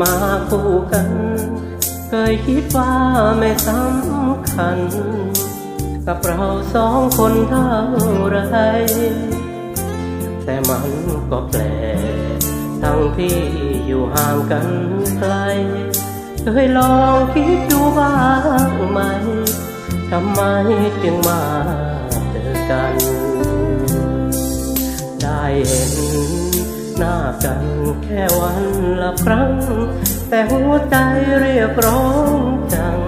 มาคู่กัน เคยคิดว่าไม่สำคัญ กับเราสองคนเท่าไร แต่มันก็แปลกทั้งที่อยู่ห่างกันไกล เคยลองคิดดูบ้างไหมทำไมจึงมาเจอกันากันแค่วันละครั้ง แต่หัวใจเรียกร้องจัง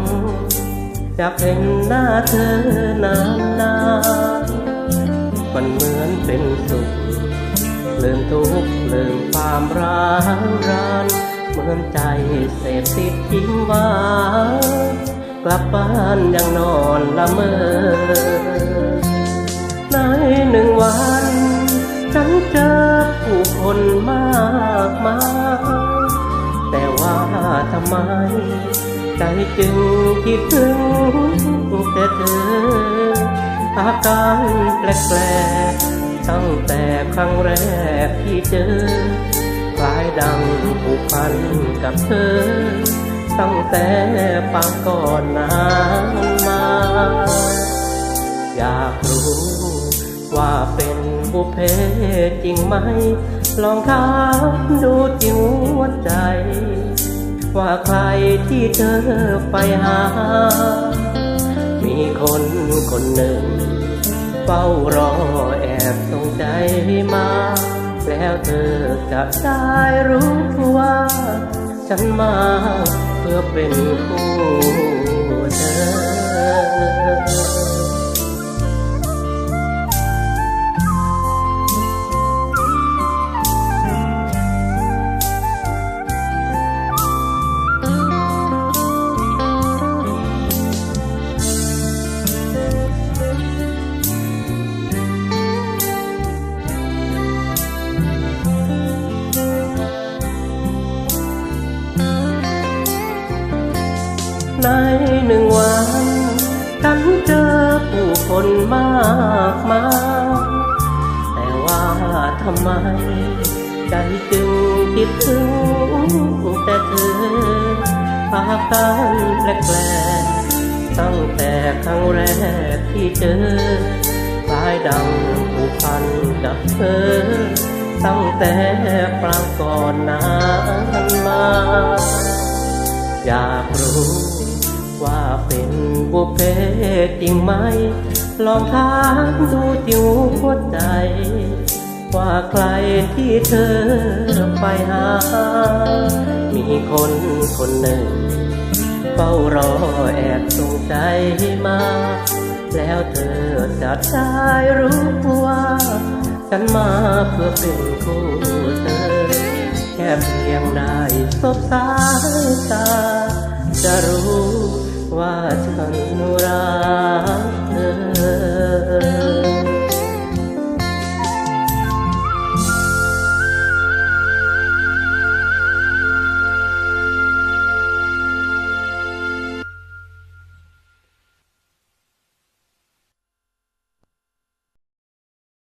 จะเป็นหน้าเธอนานๆมันเหมือนเป็นสุขลืมทุกข์ลืมความร้าวรานเหมือนใจเสพติดยิ้มหวานกลับบ้านยังนอนละเมอในหน คนมากมายแต่ว่าทำไม ใจจึงคิดถึงแต่เธอ อาการแปลกๆตั้งแต่ครั้งแรกที่เจอคล้ายดังผูกพันกับเธอ ตั้งแต่ปางก่อนนานมา อยากรู้ว่าเป็นบุพเพจริงไหม ลองถามดูที่หัวใจ ว่าใครที่เธอไปหา มีคนคนหนึ่ง เฝ้ารอแอบสงใจมา แล้วเธอจะได้รู้ว่า ฉันมาเพื่อเป็นคู่ ในหนึ่งวันฉันเจอผู้คนมากมายแต่ว่าทำไม ใจจึงคิดถึงแต่เธออาพการแปลกๆตั้งแต่ครั้งแรกที่เจอคล้ายดังผูกพันกับเธอ ตั้งแต่ปรางก่อนนานมาอยากรู้ ว่าเป็นบุพเพจริงไหม ลองถามดูที่หัวใจ ว่าใครที่เธอไปหา มีคนคนหนึ่ง เฝ้ารอแอบส่งใจมา แล้วเธอจะได้รู้ว่า ฉันมาเพื่อเป็นคู่เธอ แค่เพียงได้สบสายตาจะรู้ ว่าฉันรักเธอ